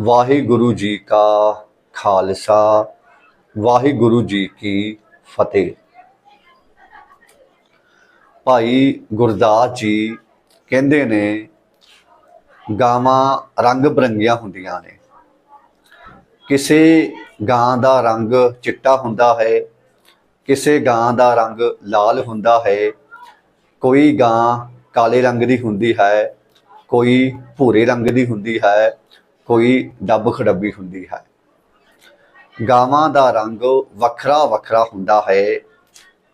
ਵਾਹਿਗੁਰੂ ਜੀ ਕਾ ਖਾਲਸਾ, ਵਾਹਿਗੁਰੂ ਜੀ ਕੀ ਫਤਿਹ। ਭਾਈ ਗੁਰਦਾਸ ਜੀ ਕਹਿੰਦੇ ਨੇ, ਗਾਵਾਂ ਰੰਗ ਬਰੰਗੀਆਂ ਹੁੰਦੀਆਂ ਨੇ। ਕਿਸੇ ਗਾਂ ਦਾ ਰੰਗ ਚਿੱਟਾ ਹੁੰਦਾ ਹੈ, ਕਿਸੇ ਗਾਂ ਦਾ ਰੰਗ ਲਾਲ ਹੁੰਦਾ ਹੈ, ਕੋਈ ਗਾਂ ਕਾਲੇ ਰੰਗ ਦੀ ਹੁੰਦੀ ਹੈ, ਕੋਈ ਭੂਰੇ ਰੰਗ ਦੀ ਹੁੰਦੀ ਹੈ ਕੋਈ ਡੱਬ ਖੜੱਬੀ ਹੁੰਦੀ ਹੈ। ਗਾਵਾਂ ਦਾ ਰੰਗ ਵੱਖਰਾ ਵੱਖਰਾ ਹੁੰਦਾ ਹੈ।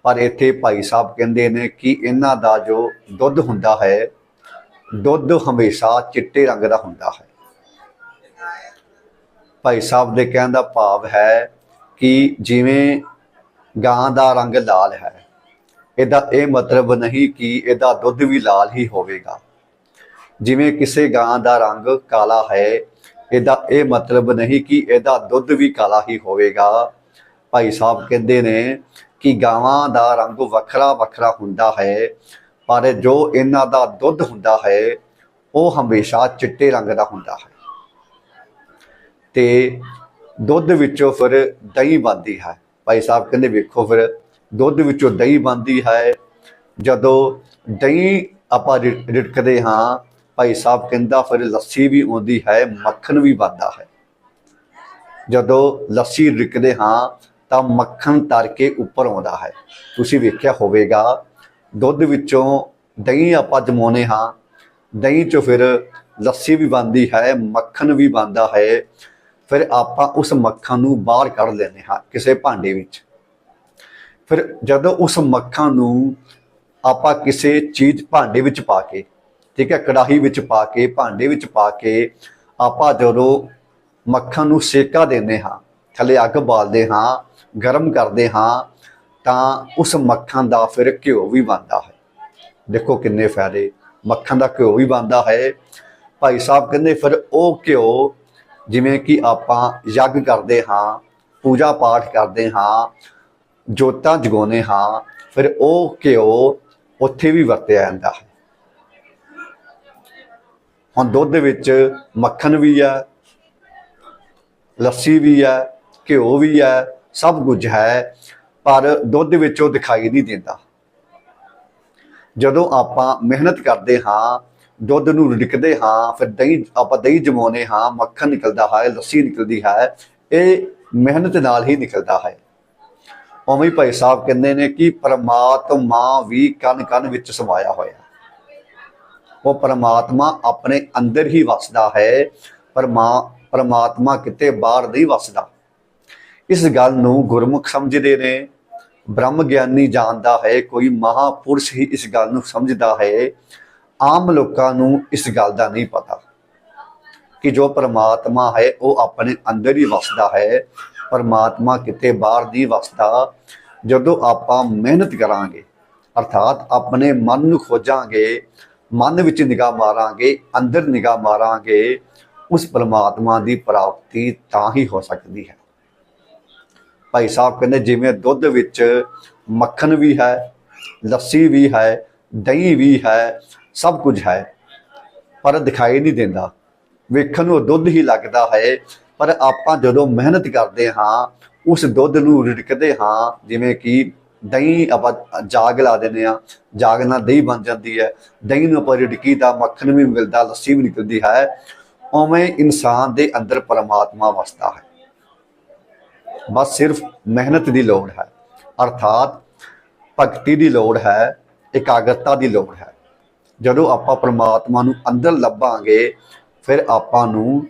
ਪਰ ਇੱਥੇ ਭਾਈ ਸਾਹਿਬ ਕਹਿੰਦੇ ਨੇ ਕਿ ਇਹਨਾਂ ਦਾ ਜੋ ਦੁੱਧ ਹੁੰਦਾ ਹੈ, ਦੁੱਧ ਹਮੇਸ਼ਾ ਚਿੱਟੇ ਰੰਗ ਦਾ ਹੁੰਦਾ ਹੈ। ਭਾਈ ਸਾਹਿਬ ਦੇ ਕਹਿਣ ਦਾ ਭਾਵ ਹੈ ਕਿ ਜਿਵੇਂ ਗਾਂ ਦਾ ਰੰਗ ਲਾਲ ਹੈ, ਇਹਦਾ ਇਹ ਮਤਲਬ ਨਹੀਂ ਕਿ ਇਹਦਾ ਦੁੱਧ ਵੀ ਲਾਲ ਹੀ ਹੋਵੇਗਾ। ਜਿਵੇਂ ਕਿਸੇ ਗਾਂ ਦਾ ਰੰਗ ਕਾਲਾ ਹੈ ਇਹਦਾ ਇਹ ਮਤਲਬ ਨਹੀਂ ਕਿ ਇਹਦਾ ਦੁੱਧ ਵੀ ਕਾਲਾ ਹੀ ਹੋਵੇਗਾ। ਭਾਈ ਸਾਹਿਬ ਕਹਿੰਦੇ ਨੇ ਕਿ ਗਾਵਾਂ ਦਾ ਰੰਗ ਵੱਖਰਾ ਵੱਖਰਾ ਹੁੰਦਾ ਹੈ, ਪਰ ਜੋ ਇਹਨਾਂ ਦਾ ਦੁੱਧ ਹੁੰਦਾ ਹੈ, ਉਹ ਹਮੇਸ਼ਾ ਚਿੱਟੇ ਰੰਗ ਦਾ ਹੁੰਦਾ ਹੈ। ਤੇ ਦੁੱਧ ਵਿੱਚੋਂ ਫਿਰ ਦਹੀਂ ਬਣਦੀ ਹੈ। ਭਾਈ ਸਾਹਿਬ ਕਹਿੰਦੇ ਵੇਖੋ ਫਿਰ, ਦੁੱਧ ਵਿੱਚੋਂ ਦਹੀਂ ਬਣਦੀ ਹੈ। ਜਦੋਂ ਦਹੀਂ ਆਪਾਂ ਰਿੜਕਦੇ ਹਾਂ ਭਾਈ ਸਾਹਿਬ ਕਹਿੰਦਾ, ਫਿਰ ਲੱਸੀ ਵੀ ਆਉਂਦੀ ਹੈ, ਮੱਖਣ ਵੀ ਬਣਦਾ ਹੈ। ਜਦੋਂ ਲੱਸੀ ਰਿਕਦੇ ਹਾਂ, ਤਾਂ ਮੱਖਣ ਤਰ ਕੇ ਉੱਪਰ ਆਉਂਦਾ ਹੈ। ਤੁਸੀਂ ਵੇਖਿਆ ਹੋਵੇਗਾ, ਦੁੱਧ ਵਿੱਚੋਂ ਦਹੀਂ ਆਪਾਂ ਜਮਾਉਂਦੇ ਹਾਂ। ਦਹੀਂ ਚੋਂ ਫਿਰ ਲੱਸੀ ਵੀ ਬਣਦੀ ਹੈ, ਮੱਖਣ ਵੀ ਬਣਦਾ ਹੈ। ਫਿਰ ਆਪਾਂ ਉਸ ਮੱਖਣ ਨੂੰ ਬਾਹਰ ਕੱਢ ਲੈਂਦੇ ਹਾਂ, ਕਿਸੇ ਭਾਂਡੇ ਵਿੱਚ। ਫਿਰ ਜਦੋਂ ਉਸ ਮੱਖਣ ਨੂੰ ਆਪਾਂ ਕਿਸੇ ਚੀਜ਼ ਭਾਂਡੇ ਵਿੱਚ ਪਾ ਕੇ ਠੀਕ ਹੈ, ਕੜਾਹੀ ਵਿੱਚ ਪਾ ਕੇ, ਭਾਂਡੇ ਵਿੱਚ ਪਾ ਕੇ ਆਪਾਂ ਜਦੋਂ ਮੱਖਣ ਨੂੰ ਸੇਕਾ ਦਿੰਦੇ ਹਾਂ, ਥੱਲੇ ਅੱਗ ਬਾਲਦੇ ਹਾਂ, ਗਰਮ ਕਰਦੇ ਹਾਂ, ਤਾਂ ਉਸ ਮੱਖਣ ਦਾ ਫਿਰ ਘਿਓ ਵੀ ਬਣਦਾ ਹੈ। ਦੇਖੋ ਕਿੰਨੇ ਫਾਇਦੇ, ਮੱਖਣ ਦਾ ਘਿਓ ਵੀ ਬਣਦਾ ਹੈ। ਭਾਈ ਸਾਹਿਬ ਕਹਿੰਦੇ ਫਿਰ ਉਹ ਘਿਓ ਜਿਵੇਂ ਕਿ ਆਪਾਂ ਯੱਗ ਕਰਦੇ ਹਾਂ, ਪੂਜਾ ਪਾਠ ਕਰਦੇ ਹਾਂ, ਜੋਤਾਂ ਜਗਾਉਂਦੇ ਹਾਂ, ਫਿਰ ਉਹ ਘਿਓ ਉੱਥੇ ਵੀ ਵਰਤਿਆ ਜਾਂਦਾ ਹੈ। ਹੁਣ ਦੁੱਧ ਵਿੱਚ ਮੱਖਣ ਵੀ ਹੈ ਲੱਸੀ ਵੀ ਹੈ ਘਿਓ ਵੀ ਹੈ ਸਭ ਕੁਝ ਹੈ, ਪਰ ਦੁੱਧ ਵਿੱਚ ਉਹ ਦਿਖਾਈ ਨਹੀਂ ਦਿੰਦਾ। ਜਦੋਂ ਆਪਾਂ ਮਿਹਨਤ ਕਰਦੇ ਹਾਂ, ਦੁੱਧ ਨੂੰ ਰਿੜਕਦੇ ਹਾਂ, ਫਿਰ ਦਹੀਂ, ਆਪਾਂ ਦਹੀਂ ਜਮਾਉਂਦੇ ਹਾਂ, ਮੱਖਣ ਨਿਕਲਦਾ ਹੈ, ਲੱਸੀ ਨਿਕਲਦੀ ਹੈ, ਇਹ ਮਿਹਨਤ ਨਾਲ ਹੀ ਨਿਕਲਦਾ ਹੈ। ਉਵੇਂ ਭਾਈ ਸਾਹਿਬ ਕਹਿੰਦੇ ਨੇ ਕਿ ਪਰਮਾਤਮਾ ਵੀ ਕਨ ਕਨ ਵਿੱਚ ਸਮਾਇਆ ਹੋਇਆ ਉਹ ਪਰਮਾਤਮਾ ਆਪਣੇ ਅੰਦਰ ਹੀ ਵਸਦਾ ਹੈ, ਪਰਮਾ, ਪਰਮਾਤਮਾ ਕਿਤੇ ਬਾਹਰ ਨਹੀਂ ਵਸਦਾ। ਇਸ ਗੱਲ ਨੂੰ ਗੁਰਮੁਖ ਸਮਝਦੇ ਨੇ। ਬ੍ਰਹਮ ਗਿਆਨੀ ਜਾਣਦਾ ਹੈ, ਕੋਈ ਮਹਾਪੁਰਸ਼ ਹੀ ਇਸ ਗੱਲ ਨੂੰ ਸਮਝਦਾ ਹੈ। ਆਮ ਲੋਕਾਂ ਨੂੰ ਇਸ ਗੱਲ ਦਾ ਨਹੀਂ ਪਤਾ ਕਿ ਜੋ ਪਰਮਾਤਮਾ ਹੈ, ਉਹ ਆਪਣੇ ਅੰਦਰ ਹੀ ਵਸਦਾ ਹੈ। ਪਰਮਾਤਮਾ ਕਿਤੇ ਬਾਹਰ ਨਹੀਂ ਵਸਦਾ। ਜਦੋਂ ਆਪਾਂ ਮਿਹਨਤ ਕਰਾਂਗੇ, ਅਰਥਾਤ ਆਪਣੇ ਮਨ ਨੂੰ ਖੋਜਾਂਗੇ ਮਨ ਵਿੱਚ ਨਿਗਾਹ ਮਾਰਾਂਗੇ, ਅੰਦਰ ਨਿਗਾਹ ਮਾਰਾਂਗੇ, ਉਸ ਪਰਮਾਤਮਾ ਦੀ ਪ੍ਰਾਪਤੀ ਤਾਂ ਹੀ ਹੋ ਸਕਦੀ ਹੈ। ਭਾਈ ਸਾਹਿਬ ਕਹਿੰਦੇ, ਜਿਵੇਂ ਦੁੱਧ ਵਿੱਚ ਮੱਖਣ ਵੀ ਹੈ, ਲੱਸੀ ਵੀ ਹੈ, ਦਹੀਂ ਵੀ ਹੈ, ਸਭ ਕੁਝ ਹੈ, ਪਰ ਦਿਖਾਈ ਨਹੀਂ ਦਿੰਦਾ। ਵੇਖਣ ਨੂੰ ਦੁੱਧ ਹੀ ਲੱਗਦਾ ਹੈ, ਪਰ ਆਪਾਂ ਜਦੋਂ ਮਿਹਨਤ ਕਰਦੇ ਹਾਂ, ਉਸ ਦੁੱਧ ਨੂੰ ਰਿੜਕਦੇ ਹਾਂ, ਜਿਵੇਂ ਕਿ ਦਹੀਂ ਆਪਾਂ ਜਾਗ ਲਾ ਦਿੰਦੇ ਆ ਜਾਗ ਨਾਲ ਦਹੀਂ ਬਣ ਜਾਂਦੀ ਹੈ। ਦਹੀਂ ਨੂੰ ਆਪਾਂ ਰਿੜਕੀ ਦਾ ਮੱਖਣ ਵੀ ਮਿਲਦਾ, ਲੱਸੀ ਵੀ ਨਿਕਲਦੀ ਹੈ। ਉਵੇਂ ਇਨਸਾਨ ਦੇ ਅੰਦਰ ਪਰਮਾਤਮਾ ਵਸਦਾ ਹੈ। ਬਸ ਸਿਰਫ ਮਿਹਨਤ ਦੀ ਲੋੜ ਹੈ। ਅਰਥਾਤ ਭਗਤੀ ਦੀ ਲੋੜ ਹੈ, ਇਕਾਗਰਤਾ ਦੀ ਲੋੜ ਹੈ। ਜਦੋਂ ਆਪਾਂ ਪਰਮਾਤਮਾ ਨੂੰ ਅੰਦਰ ਲੱਭਾਂਗੇ, ਫਿਰ ਆਪਾਂ ਨੂੰ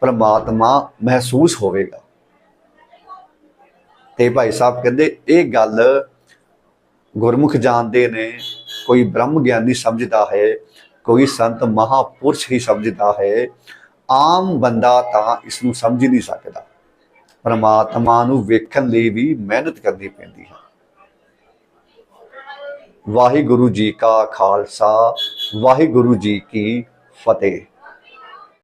ਪਰਮਾਤਮਾ ਮਹਿਸੂਸ ਹੋਵੇਗਾ। ਤੇ ਭਾਈ ਸਾਹਿਬ ਕਹਿੰਦੇ, ਇਹ ਗੱਲ ਗੁਰਮੁਖ ਜਾਣਦੇ ਨੇ, ਕੋਈ ਬ੍ਰਹਮ ਗਿਆਨੀ ਸਮਝਦਾ ਹੈ, ਕੋਈ ਸੰਤ ਮਹਾਪੁਰਸ਼ ਹੀ ਸਮਝਦਾ ਹੈ, ਆਮ ਬੰਦਾ ਤਾਂ ਇਸ ਨੂੰ ਸਮਝ ਨਹੀਂ ਸਕਦਾ। ਪਰਮਾਤਮਾ ਨੂੰ ਵੇਖਣ ਲਈ ਵੀ ਮਿਹਨਤ ਕਰਨੀ ਪੈਂਦੀ ਹੈ। ਵਾਹਿਗੁਰੂ ਜੀ ਕਾ ਖਾਲਸਾ, ਵਾਹਿਗੁਰੂ ਜੀ ਕੀ ਫਤਿਹ।